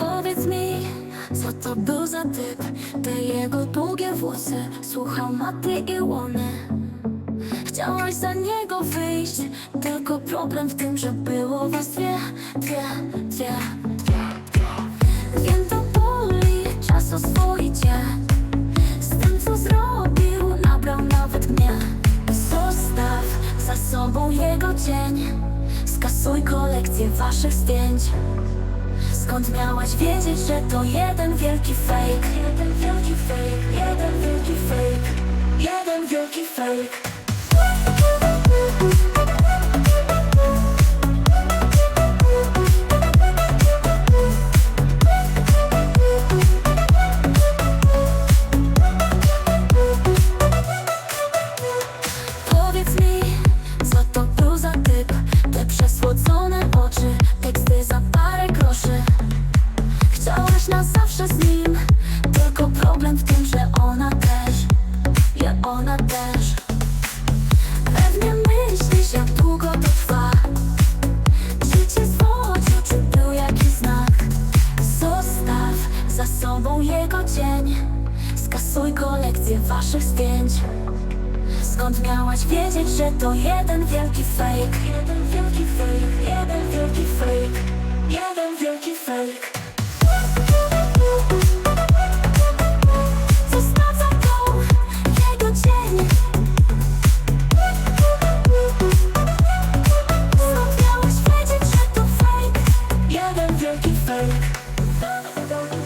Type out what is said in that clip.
Powiedz mi, co to był za typ? Te jego długie włosy Słuchał maty i łony. Chciałaś za niego wyjść Tylko problem w tym, że było was dwie Dwie, dwie. Wiem to boli Czas oswoić cię Z tym co zrobił Nabrał nawet mnie. Zostaw za sobą jego cień. Skasuj kolekcję waszych zdjęć Skąd miałaś wiedzieć, że to jeden wielki fake? Jeden wielki fake, jeden wielki fake Jeden wielki fake oczy, teksty za parę groszy. Chciałaś na zawsze z nim Tylko problem w tym, że ona też Ja ona też. Pewnie myślisz, jak długo to trwa. Czy cię zwodził, czy był jakiś znak. Zostaw za sobą jego cień. Skasuj kolekcję waszych zdjęć skąd miałaś wiedzieć, że to jeden wielki fake? Jeden wielki fake, jeden wielki fake Jeden wielki fake. Jeden wielki fake.